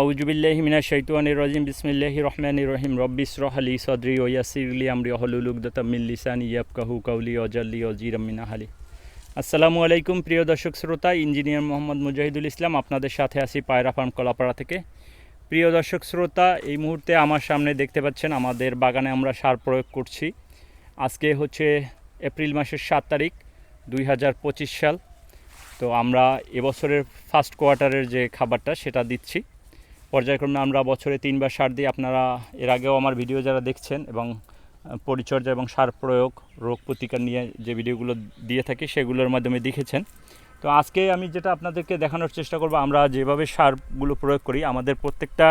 আউজুবিল্লাহি মিনা শৈতানির রাজিম। বিসমিল্লাহি রহমানির রহিম। রব্বিস রহলি সদরি ও ইয়াসিরলি আমরি হলুল উগদাতাম মিন লিসানি ইয়াফকাহু কাউলি অজাল্লি অজিরাম মিন আহালি। আসসালামু আলাইকুম প্রিয় দর্শক শ্রোতা, ইঞ্জিনিয়ার মোহাম্মদ মুজাহিদুল ইসলাম আপনাদের সাথে আছি পায়রা ফার্ম কলাপাড়া থেকে। প্রিয় দর্শক শ্রোতা, এই মুহূর্তে আমার সামনে দেখতে পাচ্ছেন আমাদের বাগানে আমরা সার প্রয়োগ করছি। আজকে হচ্ছে এপ্রিল মাসের সাত তারিখ, দুই হাজার পঁচিশ সাল। তো আমরা এবছরের ফার্স্ট কোয়ার্টারের যে খাবারটা, সেটা দিচ্ছি। পর্যায়ক্রমে আমরা বছরে তিনবার সার দিই। আপনারা এর আগেও আমার ভিডিও যারা দেখছেন এবং পরিচর্যা এবং সার প্রয়োগ, রোগ প্রতিকার নিয়ে যে ভিডিওগুলো দিয়ে থাকি সেগুলোর মাধ্যমে দেখেছেন। তো আজকে আমি যেটা আপনাদেরকে দেখানোর চেষ্টা করব, আমরা যেভাবে সারগুলো প্রয়োগ করি, আমাদের প্রত্যেকটা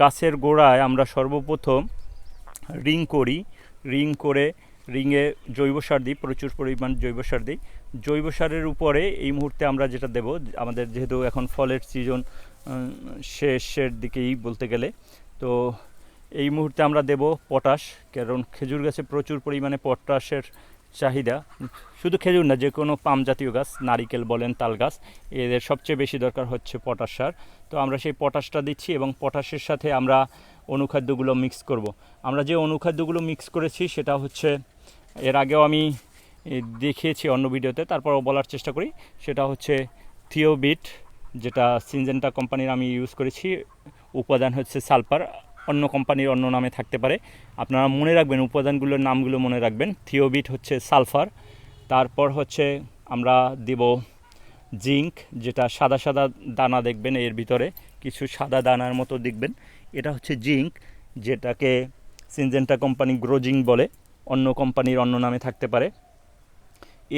গাছের গোড়ায় আমরা সর্বপ্রথম রিং করি। রিং করে রিংয়ে জৈব সার দিই, প্রচুর পরিমাণ জৈব সার দিই। জৈব সারের উপরে এই মুহূর্তে আমরা যেটা দেব, আমাদের যেহেতু এখন ফলের সিজন শেষের দিকেই বলতে গেলে। তো এই মুহূর্তে আমরা দেব পটাশ, কারণ খেজুর গাছে প্রচুর পরিমাণে পটাশের চাহিদা। শুধু খেজুর না, যে কোনো পাম জাতীয় গাছ, নারিকেল বলেন, তাল গাছ, এদের সবচেয়ে বেশি দরকার হচ্ছে পটাশ সার। তো আমরা সেই পটাশটা দিচ্ছি এবং পটাশের সাথে আমরা অনুখাদ্যগুলো মিক্স করব। আমরা যে অনুখাদ্যগুলো মিক্স করেছি, সেটা হচ্ছে, এর আগেও আমি দেখিয়েছি অন্য ভিডিওতে, তারপরও বলার চেষ্টা করি, সেটা হচ্ছে থিওবিট যেটা সিনজেন্টা কোম্পানির আমি ইউজ করেছি, উপাদান হচ্ছে সালফার অন্য কোম্পানির অন্য নামে থাকতে পারে। আপনারা মনে রাখবেন, উপাদানগুলোর নামগুলো মনে রাখবেন। থিওবিট হচ্ছে সালফার তারপর হচ্ছে আমরা দেব জিঙ্ক যেটা সাদা সাদা দানা দেখবেন এর ভিতরে, কিছু সাদা দানার মতো দেখবেন। এটা হচ্ছে জিঙ্ক যেটাকে সিনজেন্টা কোম্পানি গ্রোজিং বলে, অন্য কোম্পানির অন্য নামে থাকতে পারে।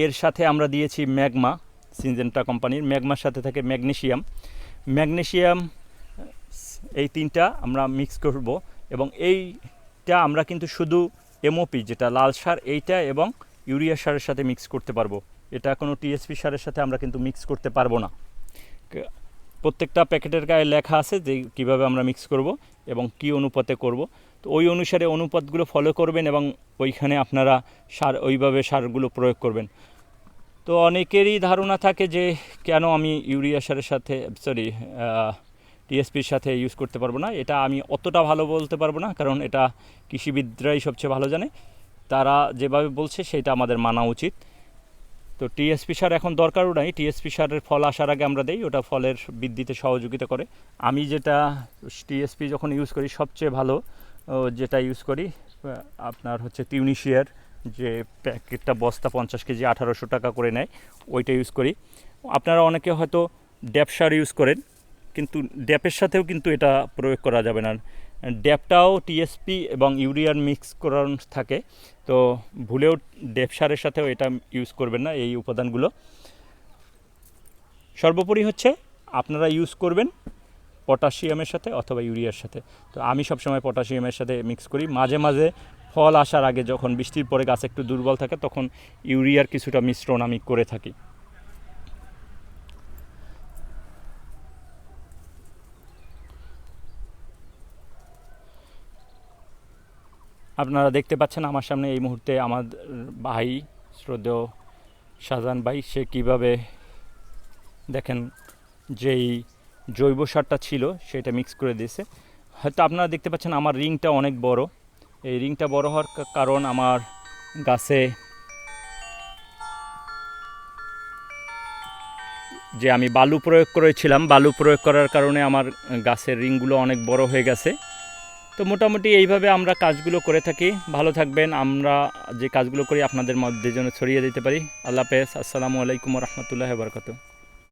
এর সাথে আমরা দিয়েছি ম্যাগমা সিনজেন্টা কোম্পানির ম্যাগমার সাথে থাকে ম্যাগনেশিয়াম। ম্যাগনেশিয়াম, এই তিনটা আমরা মিক্স করব এবং এইটা আমরা কিন্তু শুধু এমওপি যেটা লাল সার, এইটা এবং ইউরিয়া সারের সাথে মিক্স করতে পারব। এটা কোনো টিএসপি সারের সাথে আমরা কিন্তু মিক্স করতে পারব না। প্রত্যেকটা প্যাকেটের গায়ে লেখা আছে যে কীভাবে আমরা মিক্স করব এবং কি অনুপাতে করব। তো ওই অনুসারে অনুপাতগুলো ফলো করবেন এবং ওইখানে আপনারা সার, ওইভাবে সারগুলো প্রয়োগ করবেন। তো অনেকেরই ধারণা থাকে যে কেন আমি ইউরিয়া সারের সাথে সরি টিএসপির সাথে ইউজ করতে পারব না। এটা আমি অতটা ভালো বলতে পারব না, কারণ এটা কৃষিবিদরাই সবচেয়ে ভালো জানে। তারা যেভাবে বলছে সেটা আমাদের মানা উচিত। তো টিএসপি সার এখন দরকারও নাই। টিএসপি সারের ফল আসার আগে আমরা দেই, ওটা ফলের বৃদ্ধিতে সহযোগিতা করে। আমি যেটা টিএসপি যখন ইউজ করি, সবচেয়ে ভালো যেটা ইউজ করি আপনার হচ্ছে টিউনিশিয়ার যে প্যাকেটটা বস্তা পঞ্চাশ কেজি আঠারোশো টাকা করে নেয়, ওইটা ইউজ করি। আপনারা অনেকে হয়তো ড্যাপ সার ইউজ করেন, কিন্তু ড্যাপের সাথেও কিন্তু এটা প্রয়োগ করা যাবে না। ড্যাপটাও টিএসপি এবং ইউরিয়ার মিক্স করানো থাকে, তো ভুলেও ড্যাপ সারের সাথেও এটা ইউজ করবেন না এই উপাদানগুলো। সর্বোপরি হচ্ছে আপনারা ইউজ করবেন পটাশিয়ামের সাথে অথবা ইউরিয়ার সাথে। তো আমি সবসময় পটাশিয়ামের সাথে মিক্স করি। মাঝে মাঝে ফল আসার আগে যখন বৃষ্টির পরে গাছ একটু দুর্বল থাকে, তখন ইউরিয়ার কিছুটা মিশ্রণ আমি করে থাকি। আপনারা দেখতে পাচ্ছেন আমার সামনে এই মুহূর্তে আমার ভাই, শ্রদ্ধেয় শাহজাহান ভাই, সে কীভাবে দেখেন যেই জৈব সারটা ছিল, সেটা মিক্স করে দিয়েছে। হয়তো আপনারা দেখতে পাচ্ছেন আমার রিংটা অনেক বড়। এই রিংটা বড় হওয়ার কারণ আমার গাছে যে আমি বালু প্রয়োগ করেছিলাম, বালু প্রয়োগ করার কারণে আমার গাছের রিংগুলো অনেক বড় হয়ে গেছে। তো মোটামুটি এইভাবে আমরা কাজগুলো করে থাকি। ভালো থাকবেন, আমরা যে কাজগুলো করি আপনাদের মধ্যে যেন ছড়িয়ে দিতে পারি। আল্লাহ হাফেজ, আসসালামু আলাইকুম রহমতুল্লাহ বরকত